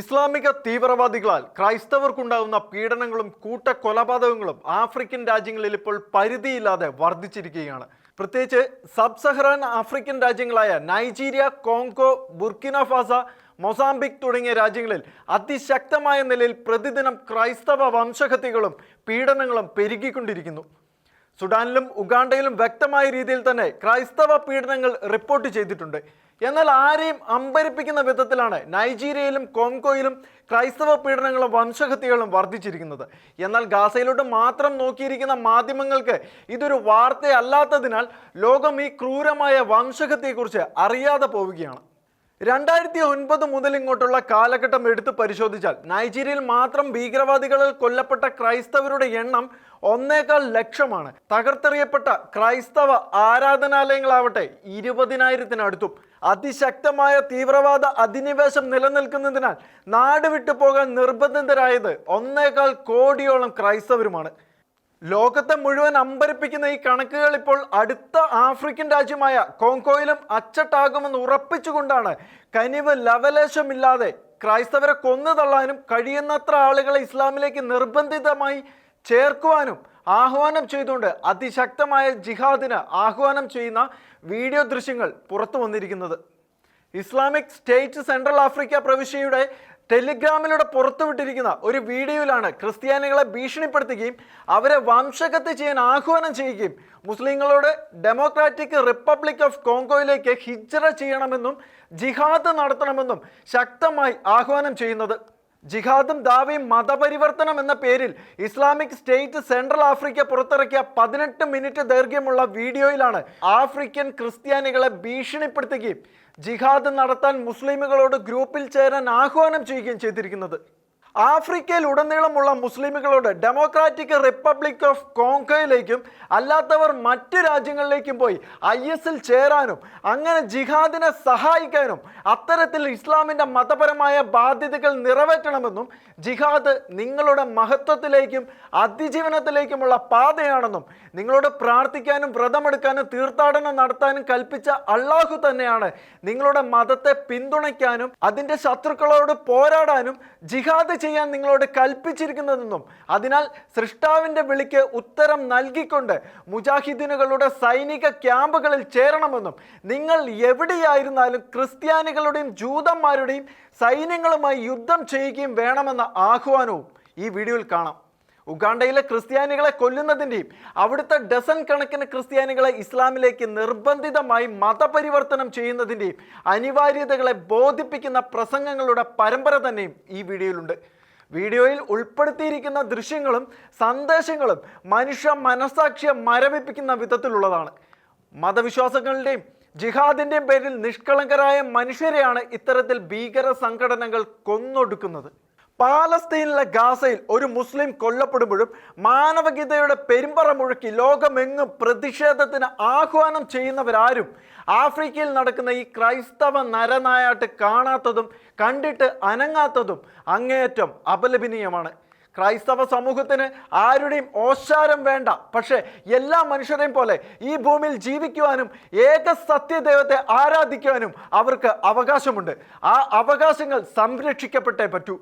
ഇസ്ലാമിക തീവ്രവാദികളാൽ ക്രൈസ്തവർക്കുണ്ടാകുന്ന പീഡനങ്ങളും കൂട്ട കൊലപാതകങ്ങളും ആഫ്രിക്കൻ രാജ്യങ്ങളിൽ ഇപ്പോൾ പരിധിയില്ലാതെ വർദ്ധിച്ചിരിക്കുകയാണ്. പ്രത്യേകിച്ച് sub Saharan African രാജ്യങ്ങളായ Nigeria Congo Burkina Faso Mozambique തുടങ്ങിയ രാജ്യങ്ങളിൽ അതിശക്തമായ നിലയിൽ പ്രതിദിനം ക്രൈസ്തവ വംശഹത്യകളും പീഡനങ്ങളും പെരുകിക്കൊണ്ടിരിക്കുന്നു. സുഡാനിലും ഉഗാണ്ടയിലും വ്യക്തമായ രീതിയിൽ തന്നെ ക്രൈസ്തവ പീഡനങ്ങൾ റിപ്പോർട്ട് ചെയ്തിട്ടുണ്ട്. എന്നാൽ ആരെയും അമ്പരിപ്പിക്കുന്ന വിധത്തിലാണ് നൈജീരിയയിലും കോങ്കോയിലും ക്രൈസ്തവ പീഡനങ്ങളും വംശഹത്യകളും വർദ്ധിച്ചിരിക്കുന്നത്. എന്നാൽ ഗാസയിലോട്ട് മാത്രം നോക്കിയിരിക്കുന്ന മാധ്യമങ്ങൾക്ക് ഇതൊരു വാർത്തയല്ലാത്തതിനാൽ ലോകം ഈ ക്രൂരമായ വംശഹത്യയെക്കുറിച്ച് അറിയാതെ പോവുകയാണ്. രണ്ടായിരത്തി ഒൻപത് മുതൽ ഇങ്ങോട്ടുള്ള കാലഘട്ടം എടുത്ത് പരിശോധിച്ചാൽ നൈജീരിയയിൽ മാത്രം ഭീകരവാദികളിൽ കൊല്ലപ്പെട്ട ക്രൈസ്തവരുടെ എണ്ണം ഒന്നേകാൽ ലക്ഷമാണ്. തകർത്തെറിയപ്പെട്ട ക്രൈസ്തവ ആരാധനാലയങ്ങളാവട്ടെ ഇരുപതിനായിരത്തിനടുത്തും അതിശക്തമായ തീവ്രവാദ അധിനിവേശം നിലനിൽക്കുന്നതിനാൽ നാട് വിട്ടു പോകാൻ നിർബന്ധിതരായത് ഒന്നേകാൽ കോടിയോളം ക്രൈസ്തവരുമാണ്. ലോകത്തെ മുഴുവൻ അമ്പരിപ്പിക്കുന്ന ഈ കണക്കുകൾ ഇപ്പോൾ അടുത്ത ആഫ്രിക്കൻ രാജ്യമായ കോങ്കോയിലും അച്ചട്ടാകുമെന്ന് ഉറപ്പിച്ചുകൊണ്ടാണ് കനിവ് ലവലേശമില്ലാതെ ക്രൈസ്തവരെ കൊന്നു തള്ളാനും കഴിയുന്നത്ര ആളുകളെ ഇസ്ലാമിലേക്ക് നിർബന്ധിതമായി ചേർക്കുവാനും ആഹ്വാനം ചെയ്തുകൊണ്ട് അതിശക്തമായ ജിഹാദിന് ആഹ്വാനം ചെയ്യുന്ന വീഡിയോ ദൃശ്യങ്ങൾ പുറത്തു വന്നിരിക്കുന്നത്. ഇസ്ലാമിക് സ്റ്റേറ്റ് സെൻട്രൽ ആഫ്രിക്ക പ്രവിശ്യയുടെ ടെലിഗ്രാമിലൂടെ പുറത്തുവിട്ടിരിക്കുന്ന ഒരു വീഡിയോയിലാണ് ക്രിസ്ത്യാനികളെ ഭീഷണിപ്പെടുത്തുകയും അവരെ വംശകത്ത് ചെയ്യാൻ ആഹ്വാനം ചെയ്യുകയും മുസ്ലിങ്ങളോട് ഡെമോക്രാറ്റിക് റിപ്പബ്ലിക് ഓഫ് കോങ്കോയിലേക്ക് ഹിജ്റ ചെയ്യണമെന്നും ജിഹാദ് നടത്തണമെന്നും ശക്തമായി ആഹ്വാനം ചെയ്യുന്നത്. ജിഹാദും ദാവയും മതപരിവർത്തനം എന്ന പേരിൽ ഇസ്ലാമിക് സ്റ്റേറ്റ് സെൻട്രൽ ആഫ്രിക്ക പുറത്തിറക്കിയ പതിനെട്ട് മിനിറ്റ് ദൈർഘ്യമുള്ള വീഡിയോയിലാണ് ആഫ്രിക്കൻ ക്രിസ്ത്യാനികളെ ഭീഷണിപ്പെടുത്തുകയും ജിഹാദ് നടത്താൻ മുസ്ലിമുകളോട് ഗ്രൂപ്പിൽ ചേരാൻ ആഹ്വാനം ചെയ്യുകയും ചെയ്തിരിക്കുന്നത്. ആഫ്രിക്കയിൽ ഉടനീളമുള്ള മുസ്ലിമുകളോട് ഡെമോക്രാറ്റിക് റിപ്പബ്ലിക് ഓഫ് കോങ്കോയിലേക്കും അല്ലാത്തവർ മറ്റ് രാജ്യങ്ങളിലേക്കും പോയി ഐ ചേരാനും അങ്ങനെ ജിഹാദിനെ സഹായിക്കാനും അത്തരത്തിൽ ഇസ്ലാമിന്റെ മതപരമായ ബാധ്യതകൾ നിറവേറ്റണമെന്നും ജിഹാദ് നിങ്ങളുടെ മഹത്വത്തിലേക്കും അതിജീവനത്തിലേക്കുമുള്ള പാതയാണെന്നും നിങ്ങളോട് പ്രാർത്ഥിക്കാനും വ്രതമെടുക്കാനും തീർത്ഥാടനം നടത്താനും കൽപ്പിച്ച അള്ളാഹു തന്നെയാണ് നിങ്ങളുടെ മതത്തെ പിന്തുണയ്ക്കാനും അതിന്റെ ശത്രുക്കളോട് പോരാടാനും ജിഹാദ് ചെയ്യാൻ നിങ്ങളോട് കൽപ്പിച്ചിരിക്കുന്നതെന്നും അതിനാൽ സൃഷ്ടാവിന്റെ വിളിക്ക് ഉത്തരം നൽകിക്കൊണ്ട് മുജാഹിദീനുകളുടെ സൈനിക ക്യാമ്പുകളിൽ ചേരണമെന്നും നിങ്ങൾ എവിടെയായിരുന്നാലും ക്രിസ്ത്യാനികളുടെയും ജൂതന്മാരുടെയും സൈന്യങ്ങളുമായി യുദ്ധം ചെയ്യുകയും വേണമെന്ന ആഹ്വാനവും ഈ വീഡിയോയിൽ കാണാം. ഉഗാണ്ടയിലെ ക്രിസ്ത്യാനികളെ കൊല്ലുന്നതിന്റെയും അവിടുത്തെ ഡസൻ കണക്കിന് ക്രിസ്ത്യാനികളെ ഇസ്ലാമിലേക്ക് നിർബന്ധിതമായി മതപരിവർത്തനം ചെയ്യുന്നതിന്റെയും അനിവാര്യതകളെ ബോധിപ്പിക്കുന്ന പ്രസംഗങ്ങളുടെ പരമ്പര തന്നെയും ഈ വീഡിയോയിലുണ്ട്. വീഡിയോയിൽ ഉൾപ്പെടുത്തിയിരിക്കുന്ന ദൃശ്യങ്ങളും സന്ദേശങ്ങളും മനുഷ്യ മനസാക്ഷിയെ മരവിപ്പിക്കുന്ന വിധത്തിലുള്ളതാണ്. മതവിശ്വാസങ്ങളുടെയും ജിഹാദിന്റെയും പേരിൽ നിഷ്കളങ്കരായ മനുഷ്യരെയാണ് ഇത്തരത്തിൽ ഭീകര സംഘടനകൾ കൊന്നൊടുക്കുന്നത്. പാലസ്തീനിലെ ഗാസയിൽ ഒരു മുസ്ലിം കൊല്ലപ്പെടുമ്പോഴും മാനവികതയുടെ പെരുമ്പറ മുഴുക്കി ലോകമെങ്ങും പ്രതിഷേധത്തിന് ആഹ്വാനം ചെയ്യുന്നവരാരും ആഫ്രിക്കയിൽ നടക്കുന്ന ഈ ക്രൈസ്തവ നരനായാട്ട് കാണാത്തതും കണ്ടിട്ട് അനങ്ങാത്തതും അങ്ങേയറ്റം അപലപനീയമാണ്. ക്രൈസ്തവ സമൂഹത്തിന് ആരുടെയും ഓശാരം വേണ്ട. പക്ഷേ എല്ലാ മനുഷ്യരെയും പോലെ ഈ ഭൂമിയിൽ ജീവിക്കുവാനും ഏക സത്യദൈവത്തെ ആരാധിക്കുവാനും അവർക്ക് അവകാശമുണ്ട്. ആ അവകാശങ്ങൾ സംരക്ഷിക്കപ്പെട്ടേ പറ്റൂ.